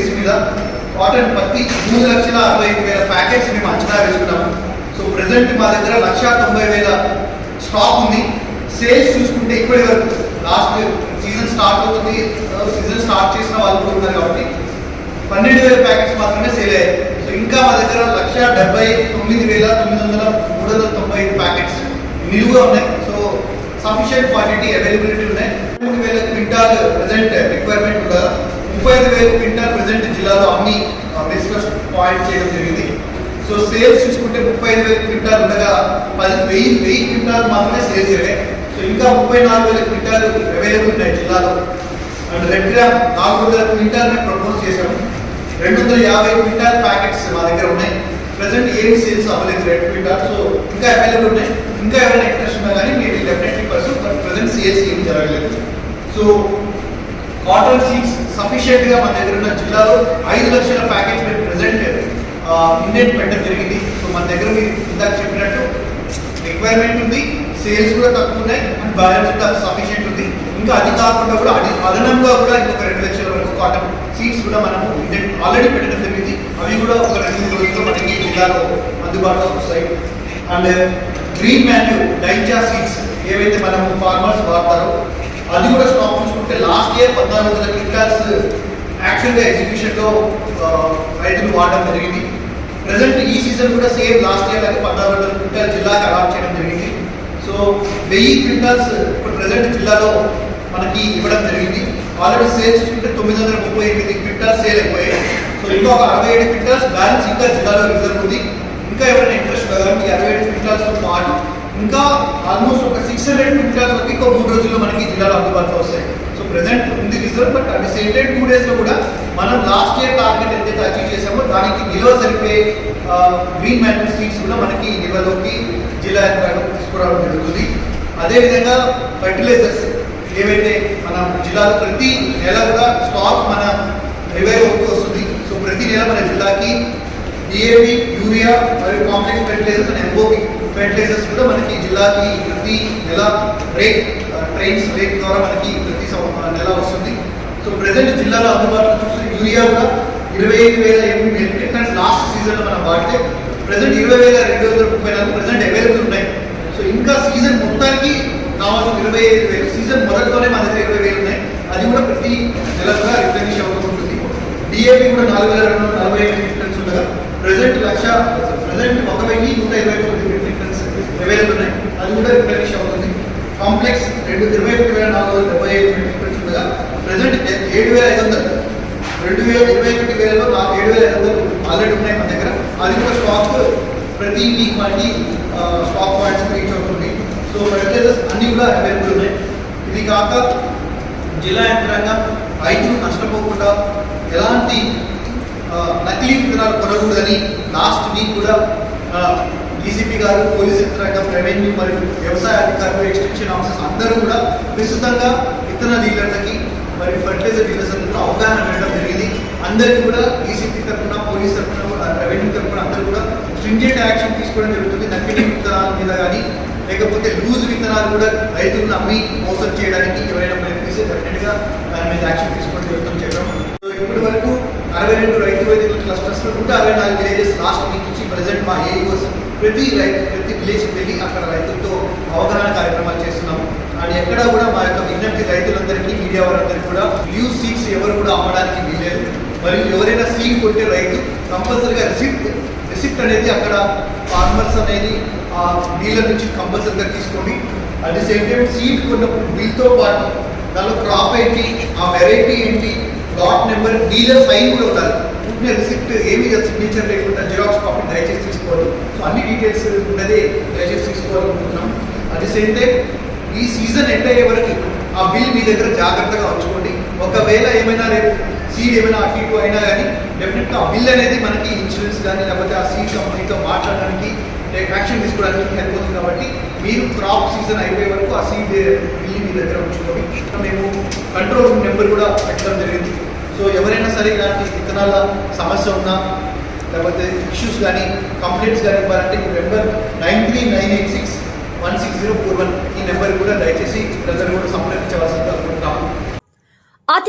Basis మీద cotton పత్తి మూడు లక్షల అరవై ఐదు వేల ప్యాకెట్స్ మేము అంచనా వేసుకున్నాము. సో ప్రజెంట్ మా దగ్గర లక్ష తొంభై వేల స్టాక్ ఉంది. సేల్స్ చూసుకుంటే ఇప్పటి వరకు లాస్ట్ సీజన్ స్టార్ట్ అవుతుంది. సీజన్ స్టార్ట్ చేసిన వాళ్ళు ఉన్నారు కాబట్టి పన్నెండు వేల ప్యాకెట్స్ మాత్రమే సేల్ అయ్యాయి. సో ఇంకా మా దగ్గర లక్ష డెబ్బై తొమ్మిది వేల తొమ్మిది వందల మూడు వందల తొంభై ఐదు ప్యాకెట్స్ నిలువుగా ఉన్నాయి. సో సఫిషియంట్ క్వాంటిటీ అవైలబిలిటీ ఉన్నాయి. మూడు వేల క్వింటాల్ ప్రజెంట్ రిక్వైర్మెంట్ వేల క్వింటాల్ ప్రజెంట్ జిల్లాలో అమ్మి డిస్కస్ పాయింట్ చేయడం జరిగింది. సో సేల్స్ చూసుకుంటే ముప్పై ఐదు వేల క్వింటాల్ ఉండగా పది వెయ్యి వెయ్యి క్వింటాల్ మాత్రమే సేల్స్ అయ్యాయి సో ఇంకా ముప్పై నాలుగు వేల క్వింటాల్ అవైలబుల్ ఉన్నాయి జిల్లాలో. అండ్ రెడ్ గ్రామ్ నాలుగు వందల క్వింటాల్ మేము ప్రపోజ్ చేశాము. రెండు వందల యాభై క్వింటాల్ ప్యాకెట్స్ మా దగ్గర ఉన్నాయి. ప్రజెంట్ ఏం సేల్స్ అవ్వలేదు రెడ్ క్వింటాల్. సో ఇంకా అవైలబుల్ ఉన్నాయి. ఇంకా ఎవరైనా ఇంట్రెస్ట్ ఉన్నా కానీ మీరు డెఫినెట్లీ పర్సన్ ప్రజెంట్ సేల్స్ ఏం జరగలేదు. సో కాటన్ సీడ్స్ సఫిషియెంట్గా మన దగ్గర ఉన్న జిల్లాలో ఐదు లక్షల ప్యాకేజ్ మీరు ప్రెసెంట్ ఇండెంట్ పెట్టడం జరిగింది. సో మన దగ్గర మీరు ఇందాక చెప్పినట్టు రిక్వైర్మెంట్ ఉంది సేల్స్ కూడా తక్కువ ఉన్నాయి అండ్ బ్యాలెన్స్ కూడా సఫిషియెంట్ ఉంది. ఇంకా అది కాకుండా కూడా అది అదనంగా కూడా ఇంకొక రెండు లక్షల వరకు కాటన్ సీట్స్ కూడా మనము ఇండెంట్ ఆల్రెడీ పెట్టడం జరిగింది. అవి కూడా ఒక రెండు మూడు రోజుల్లో మనకి జిల్లాలో అందుబాటులో వస్తాయి. And green manure dhaincha seeds ఏవైతే మనం ఫార్మర్స్ వాడతారో అది కూడా స్టాక్ చూసుకుంటే లాస్ట్ ఇయర్ పద్నాలుగు వందల క్వింటాల్స్ యాక్చువల్గా ఎగ్జిక్యూషన్లో రైతులు వాడడం జరిగింది. ప్రజెంట్ ఈ సీజన్ కూడా సేమ్ లాస్ట్ ఇయర్ అయితే పద్నాలుగు వందల క్వింటాల్ జిల్లాకి అలాట్ చేయడం జరిగింది. సో వెయ్యి క్వింటాల్స్ ఇప్పుడు ప్రజెంట్ జిల్లాలో మనకి ఇవ్వడం జరిగింది. ఆల్రెడీ సేల్స్ చూసుకుంటే తొమ్మిది వందల ముప్పై ఎనిమిది క్వింటాల్స్ సేల్ అయిపోయాయి. సో ఇంకా ఒక అరవై ఏడు క్వింటాల్స్ బ్యాలెన్స్ ఇంకా జిల్లాలో రిజర్వ్ ఉంది. ఇంకా ఎవరైనా ఇంట్రెస్ట్ కదా ఈ అరవై ఏడు క్వింటాల్స్తో పాటు ఇంకా ఆల్మోస్ట్ ఒక సిక్స్ హండ్రెడ్ క్వింటాల్స్ వరకు ఇంకో మూడు రోజుల్లో మనకి జిల్లాలో అందుబాటులో వస్తాయి సో ప్రెసెంట్ ఉంది but at the same time two డేస్లో కూడా మనం లాస్ట్ ఇయర్ టార్గెట్ ఎంతైతే అచీవ్ చేసామో దానికి నిల్వ సరిపోయే గ్రీన్ మ్యాన్యూ సీట్స్ కూడా మనకి నిల్వలోకి జిల్లా తీసుకురావడం జరుగుతుంది. అదేవిధంగా ఫర్టిలైజర్స్ ఏవైతే మన జిల్లాలో ప్రతి నెల కూడా స్టాక్ మన రివైవ్ అవుతూ వస్తుంది. సో ప్రతి నెల మన జిల్లాకి డిఏపి యూరియా మరియు complex fertilizers and MOP fertilizers కూడా మనకి జిల్లాకి ప్రతి నెల బ్రేక్ ట్రైన్స్ రేక్ ద్వారా మనకి ప్రతి నెల వస్తుంది. జిల్లాలో అందుబాటులో చూస్తే యూరియా కూడా ఇరవై ఐదు వేల ఎనిమిది మెట్రిక్ టన్స్ లాస్ట్ సీజన్లో మనం వాడితే ప్రజెంట్ ఇరవై వేల రెండు వందల ముప్పై నాలుగు ప్రజెంట్ అవైలబుల్ ఉన్నాయి. సో ఇంకా సీజన్ మొత్తానికి కావాల్సిన ఇరవై ఐదు వేలు సీజన్ మొదట్లోనే మన దగ్గర ఇరవై వేలు ఉన్నాయి. అది కూడా ప్రతి నెల కూడా రిప్లెనిష్ అవ్వకుంటుంది డిఏపి కూడా నాలుగు వేల రెండు వందల నలభై ఐదు మెట్రిక్ టన్స్ ఉండగా ప్రజెంట్ లక్ష ప్రజెంట్ ఒక వెయ్యి నూట ఇరవై తొమ్మిది మెట్రిక్ టన్స్ అవైలబుల్ ఉన్నాయి. అది కూడా రిప్లెనిష్ అవుతుంది. కాంప్లెక్స్ రెండు ఇరవై ఒకటి వేల నాలుగు వందల డెబ్బై ఐదు మెట్రిక్ టన్స్ ఉండగా ప్రజెంట్ ఏడు వేల ఐదు వందలు. రెండు వేల ఇరవై ఒకటి వేలలో ఏడు వేల ఐదు వందలు ఆల్రెడీ ఉన్నాయి మన దగ్గర. అది కూడా స్టాక్ ప్రతి వీక్ మనకి స్టాక్ పాయింట్స్ రీచ్ అవుతుంది. సో ఫర్టిలైజర్స్ అన్నీ కూడా అవైలబుల్ ఉన్నాయి. ఇది కాక జిల్లా యంత్రాంగం రైతులు నష్టపోకుండా ఎలాంటి నకిలీ విత్తనాలు కొనకూడదని లాస్ట్ వీక్ కూడా డీసీపీ గారు పోలీస్ యంత్రాంగం రెవెన్యూ మరియు వ్యవసాయ అధికారులు ఎక్స్టెన్షన్ ఆఫీసర్స్ అందరూ కూడా విస్తృతంగా విత్తన డీలర్లకి మరి ఫర్టిలైజర్ డీలర్స్ అవగాహన పెట్టడం జరిగింది. అందరికీ కూడా ఈసీపీ తరఫున పోలీస్ తరఫున రెవెన్యూ తరఫున అందరూ కూడా స్ట్రింజెంట్ యాక్షన్ తీసుకోవడం జరుగుతుంది. నకిలీ విత్తనాల మీద కానీ లేకపోతే లూజ్ విత్తనాలు కూడా రైతులను అమ్మి మోసం చేయడానికి ఎవరైనా ప్రయత్నిస్తే డెఫినెట్గా దాని మీద యాక్షన్ తీసుకోవడం జరుగుతుంది చేయడం సో ఇప్పటి వరకు అరవై రెండు రైతు వైద్యులు క్లస్టర్స్ నూట అరవై నాలుగు విలేజెస్ లాస్ట్ వీక్ నుంచి ప్రజెంట్ మా ఏఈఓస్ ప్రతి రైతు ప్రతి విలేజ్కి వెళ్ళి అక్కడ రైతులతో అవగాహన కార్యక్రమాలు చేస్తున్నాము. అండ్ ఎక్కడా కూడా మా యొక్క విజ్ఞప్తి రైతులందరికీ మీడియా వారందరికీ కూడా లీవ్ సీట్స్ ఎవరు కూడా అమ్మడానికి వీలేదు మరియు ఎవరైనా సీట్ కొట్టే రైతు కంపల్సరీగా రిసిప్ట్ రిసిప్ట్ అనేది అక్కడ ఫార్మర్స్ అనేది ఆ డీలర్ నుంచి కంపల్సరీగా తీసుకొని at the same time seed కొన్నప్పుడు బిల్తో పాటు దానిలో క్రాప్ ఏంటి ఆ వెరైటీ ఏంటి లాట్ నెంబర్ డీలర్ సైన్ కూడా ఉండాలి. పుట్టిన రిసిప్ట్ ఏమి సిగ్నేచర్ లేకుండా జిరాక్స్ కాపీ దయచేసి తీసుకోవాలి సో అన్ని డీటెయిల్స్ ఉన్నదే దయచేసి తీసుకోవాలనుకుంటున్నాం. అట్ ది సేమ్ టైం ఈ సీజన్ ఎండ్ అయ్యే వరకు ఆ బిల్ మీ దగ్గర జాగ్రత్తగా ఉంచుకోండి. ఒకవేళ ఏమైనా రేపు సీడ్ ఏమైనా అటు ఇటు అయినా కానీ డెఫినెట్గా ఆ బిల్ అనేది మనకి ఇన్సూరెన్స్ కానీ లేకపోతే ఆ సీడ్ కంపెనీతో మాట్లాడడానికి యాక్షన్ తీసుకోవడానికి హెల్ప్ అవుతుంది కాబట్టి మీరు క్రాప్ సీజన్ అయిపోయే వరకు ఆ సీడ్ బిల్ మీ దగ్గర ఉంచుకోండి. మేము కంట్రోల్ రూమ్ నెంబర్ కూడా పెట్టడం జరిగింది. సో ఎవరైనా సరే ఇలాంటి విత్తనాల సమస్య ఉన్నా లేకపోతే ఇష్యూస్ కానీ కంప్లైంట్స్ కానీ ఇవ్వాలంటే ఈ number nine three nine eight six one six zero four one ఈ నెంబర్ కూడా దయచేసి ప్రజలు కూడా సంప్రదించవలసిందిగా అనుకుంటున్నాము అతి